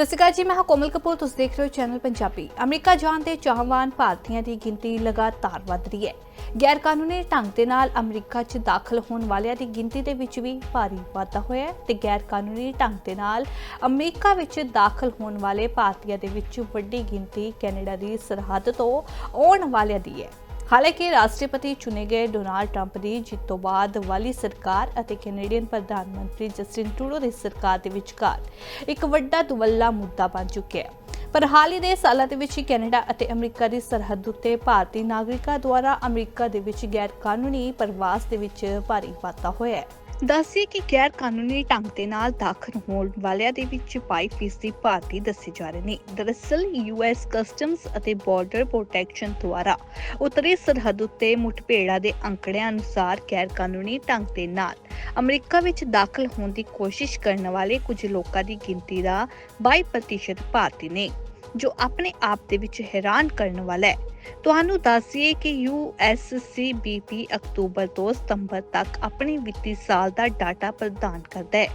ਸਤਿ ਸ਼੍ਰੀ ਅਕਾਲ ਜੀ, ਮੈਂ ਹਾਂ ਕੋਮਲ ਕਪੂਰ, ਤੁਸੀਂ ਦੇਖ ਰਹੇ ਹੋ ਚੈਨਲ ਪੰਜਾਬੀ। ਅਮਰੀਕਾ ਜਾਣ ਦੇ ਚਾਹਵਾਨ ਭਾਰਤੀਆਂ ਦੀ ਗਿਣਤੀ ਲਗਾਤਾਰ ਵਧ ਰਹੀ ਹੈ। ਗੈਰ ਕਾਨੂੰਨੀ ਢੰਗ ਦੇ ਨਾਲ ਅਮਰੀਕਾ 'ਚ ਦਾਖਲ ਹੋਣ ਵਾਲਿਆਂ ਦੀ ਗਿਣਤੀ ਦੇ ਵਿੱਚ ਵੀ ਭਾਰੀ ਵਾਧਾ ਹੋਇਆ ਹੈ ਤੇ ਗੈਰ ਕਾਨੂੰਨੀ ਢੰਗ ਦੇ ਨਾਲ ਅਮਰੀਕਾ ਵਿੱਚ ਦਾਖਲ ਹੋਣ ਵਾਲੇ ਭਾਰਤੀਆਂ ਦੇ ਵਿੱਚ ਵੱਡੀ ਗਿਣਤੀ ਕੈਨੇਡਾ ਦੀ ਸਰਹੱਦ ਤੋਂ ਆਉਣ ਵਾਲਿਆਂ ਦੀ ਹੈ। ਹਾਲਾਂਕਿ ਰਾਸ਼ਟਰਪਤੀ ਚੁਣੇ ਗਏ ਡੋਨਾਲਡ ਟਰੰਪ ਦੀ ਜਿੱਤ ਤੋਂ ਬਾਅਦ ਵਾਲੀ ਸਰਕਾਰ ਅਤੇ ਕੈਨੇਡੀਅਨ ਪ੍ਰਧਾਨ ਮੰਤਰੀ ਜਸਟਿਨ ਟਰੂਡੋ ਦੀ ਸਰਕਾਰ ਦੇ ਵਿਚਕਾਰ ਇੱਕ ਵੱਡਾ ਦੁਵੱਲਾ ਮੁੱਦਾ ਬਣ ਚੁੱਕਿਆ ਹੈ। ਪਰ ਹਾਲ ਹੀ ਦੇ ਸਾਲਾਂ ਦੇ ਵਿੱਚ ਕੈਨੇਡਾ ਅਤੇ ਅਮਰੀਕਾ ਦੀ ਸਰਹੱਦ ਉੱਤੇ ਭਾਰਤੀ ਨਾਗਰਿਕਾਂ ਦੁਆਰਾ ਅਮਰੀਕਾ ਦੇ ਵਿੱਚ ਗੈਰ ਕਾਨੂੰਨੀ ਪ੍ਰਵਾਸ ਦੇ ਵਿੱਚ ਭਾਰੀ ਵਾਧਾ ਹੋਇਆ ਹੈ। ਦੱਸਿਏ ਕਿ ਗੈਰ ਕਾਨੂੰਨੀ ਢੰਗ ਦੇ ਨਾਲ ਦਾਖਲ ਹੋਣ ਵਾਲਿਆਂ ਦੇ ਵਿੱਚ 22% ਭਾਰਤੀ ਦੱਸੇ ਜਾ ਰਹੇ ਨੇ। ਦਰਅਸਲ ਯੂਐਸ ਕਸਟਮਸ ਅਤੇ ਬਾਰਡਰ ਪ੍ਰੋਟੈਕਸ਼ਨ ਦੁਆਰਾ ਉੱਤਰੀ ਸਰਹੱਦ ਉੱਤੇ ਮੁਠਭੇੜਾਂ ਦੇ ਅੰਕੜਿਆਂ ਅਨੁਸਾਰ ਗੈਰ ਕਾਨੂੰਨੀ ਢੰਗ ਦੇ ਨਾਲ ਅਮਰੀਕਾ ਵਿੱਚ ਦਾਖਲ ਹੋਣ ਦੀ ਕੋਸ਼ਿਸ਼ ਕਰਨ ਵਾਲੇ ਕੁਝ ਲੋਕਾਂ ਦੀ ਗਿਣਤੀ ਦਾ 22% ਭਾਰਤੀ ਨੇ। ਜੋ ਆਪਣੇ ਆਪ ਦੇ ਵਿੱਚ ਹੈਰਾਨ ਕਰਨ ਵਾਲਾ ਹੈ। ਤੁਹਾਨੂੰ ਦੱਸੀਏ ਕਿ USCBP ਅਕਤੂਬਰ ਤੋਂ ਸਤੰਬਰ ਤੱਕ ਆਪਣੇ ਵਿੱਤੀ ਸਾਲ ਦਾ ਡਾਟਾ ਪ੍ਰਦਾਨ ਕਰਦਾ ਹੈ।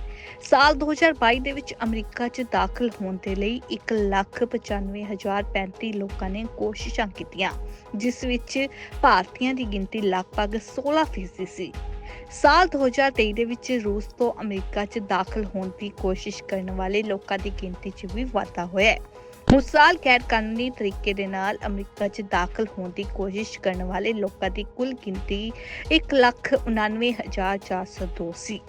ਸਾਲ 2022 ਦੇ ਵਿੱਚ ਅਮਰੀਕਾ 'ਚ ਦਾਖਲ ਹੋਣ ਦੇ ਲਈ 1,95,035 ਲੋਕਾਂ ਨੇ ਕੋਸ਼ਿਸ਼ਾਂ ਕੀਤੀਆਂ ਜਿਸ ਵਿੱਚ ਭਾਰਤੀਆਂ ਦੀ ਗਿਣਤੀ ਲਗਭਗ 16% ਸੀ। ਸਾਲ 2023 ਦੇ ਵਿੱਚ ਰੂਸ ਤੋਂ ਅਮਰੀਕਾ 'ਚ ਦਾਖਲ ਹੋਣ ਦੀ ਕੋਸ਼ਿਸ਼ ਕਰਨ ਵਾਲੇ ਲੋਕਾਂ ਦੀ ਗਿਣਤੀ 'ਚ ਵੀ ਵਾਧਾ ਹੋਇਆ ਹੈ। ਉਸ ਸਾਲ ਗੈਰ ਕਾਨੂੰਨੀ ਤਰੀਕੇ ਦੇ ਨਾਲ ਅਮਰੀਕਾ 'ਚ ਦਾਖਲ ਹੋਣ ਦੀ ਕੋਸ਼ਿਸ਼ ਕਰਨ ਵਾਲੇ ਲੋਕਾਂ ਦੀ ਕੁੱਲ ਗਿਣਤੀ 1,99,402 ਸੀ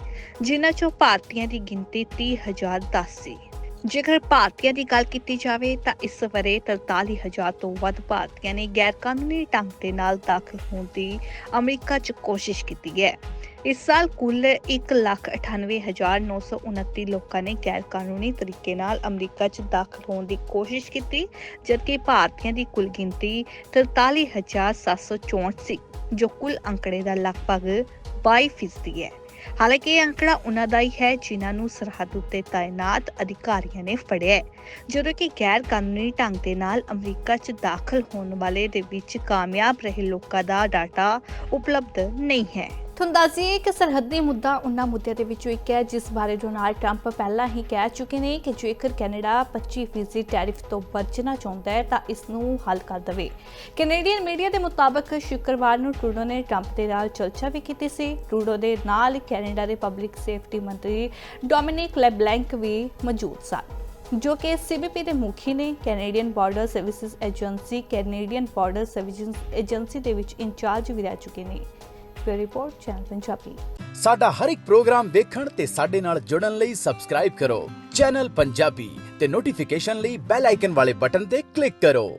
ਜਿਨ੍ਹਾਂ 'ਚੋਂ ਭਾਰਤੀਆਂ ਦੀ ਗਿਣਤੀ 30,010 ਸੀ। ਜੇਕਰ ਭਾਰਤੀਆਂ ਦੀ ਗੱਲ ਕੀਤੀ ਜਾਵੇ ਤਾਂ ਇਸ ਵਰੇ 43000 ਤੋਂ ਵੱਧ ਭਾਰਤੀਆਂ ਨੇ ਗੈਰ ਕਾਨੂੰਨੀ ਢੰਗ ਦੇ ਨਾਲ ਦਾਖਲ ਹੋਣ ਦੀ ਅਮਰੀਕਾ 'ਚ ਕੋਸ਼ਿਸ਼ ਕੀਤੀ ਹੈ। ਇਸ ਸਾਲ ਕੁੱਲ 1,98,929 ਲੋਕਾਂ ਨੇ ਗੈਰ ਕਾਨੂੰਨੀ ਤਰੀਕੇ ਨਾਲ ਅਮਰੀਕਾ 'ਚ ਦਾਖਲ ਹੋਣ ਦੀ ਕੋਸ਼ਿਸ਼ ਕੀਤੀ ਜਦਕਿ ਭਾਰਤੀਆਂ ਦੀ ਕੁੱਲ ਗਿਣਤੀ 43764 ਸੀ ਜੋ ਕੁੱਲ ਅੰਕੜੇ ਦਾ ਲਗਭਗ 22% ਹੈ। ਹਾਲਾਂਕਿ ਇਹ ਅੰਕੜਾ ਉਹਨਾਂ ਦਾ ਹੀ ਹੈ ਜਿਨ੍ਹਾਂ ਨੂੰ ਸਰਹੱਦ ਉੱਤੇ ਤਾਇਨਾਤ ਅਧਿਕਾਰੀਆਂ ਨੇ ਫੜਿਆ ਹੈ। ਜਦੋਂ ਕਿ ਗੈਰ ਕਾਨੂੰਨੀ ਢੰਗ ਦੇ ਨਾਲ ਅਮਰੀਕਾ 'ਚ ਦਾਖਲ ਹੋਣ ਵਾਲੇ ਦੇ ਵਿੱਚ ਕਾਮਯਾਬ ਰਹੇ ਲੋਕਾਂ ਦਾ ਡਾਟਾ ਉਪਲਬਧ ਨਹੀਂ ਹੈ। ਤੁਹਾਨੂੰ ਦੱਸੀਏ ਕਿ ਸਰਹੱਦੀ ਮੁੱਦਾ ਉਹਨਾਂ ਮੁੱਦਿਆਂ ਦੇ ਵਿੱਚੋਂ ਇੱਕ ਹੈ, ਜਿਸ ਬਾਰੇ ਡੋਨਾਲਡ ਟਰੰਪ ਪਹਿਲਾਂ ਹੀ ਕਹਿ ਚੁੱਕੇ ਨੇ ਕਿ ਜੇਕਰ ਕੈਨੇਡਾ 25% ਟੈਰਿਫ ਤੋਂ ਬਚਣਾ ਚਾਹੁੰਦਾ ਹੈ ਤਾਂ ਇਸ ਨੂੰ ਹੱਲ ਕਰ ਦੇਵੇ। ਕੈਨੇਡੀਅਨ ਮੀਡੀਆ ਦੇ ਮੁਤਾਬਕ ਸ਼ੁੱਕਰਵਾਰ ਨੂੰ ਟਰੂਡੋ ਨੇ ਟਰੰਪ ਦੇ ਨਾਲ ਚਰਚਾ ਵੀ ਕੀਤੀ ਸੀ। ਟਰੂਡੋ ਦੇ ਨਾਲ ਕੈਨੇਡਾ ਦੇ ਪਬਲਿਕ ਸੇਫਟੀ ਮੰਤਰੀ ਡੋਮਿਨਿਕ ਲੈਬਲੈਂਕ ਵੀ ਮੌਜੂਦ ਸਨ। ਜੋ ਕਿ ਸੀਬੀਪੀ ਦੇ ਮੁਖੀ ਨੇ Canadian border services agency, Canadian border services agency ਦੇ ਵਿੱਚ ਇੰਚਾਰਜ ਵੀ ਰਹਿ ਚੁੱਕੇ ਨੇ। ਫਿਰ ਰਿਪੋਰਟ, ਚੈਨਲ ਪੰਜਾਬੀ। ਸਾਡਾ ਹਰ ਇੱਕ ਪ੍ਰੋਗਰਾਮ ਦੇਖਣ ਤੇ ਸਾਡੇ ਨਾਲ ਜੁੜਨ ਲਈ ਸਬਸਕ੍ਰਾਈਬ ਕਰੋ। ਚੈਨਲ ਪੰਜਾਬੀ ਤੇ ਨੋਟੀਫਿਕੇਸ਼ਨ ਲਈ ਬੈਲ ਆਈਕਨ ਵਾਲੇ ਬਟਨ ਤੇ ਕਲਿੱਕ ਕਰੋ।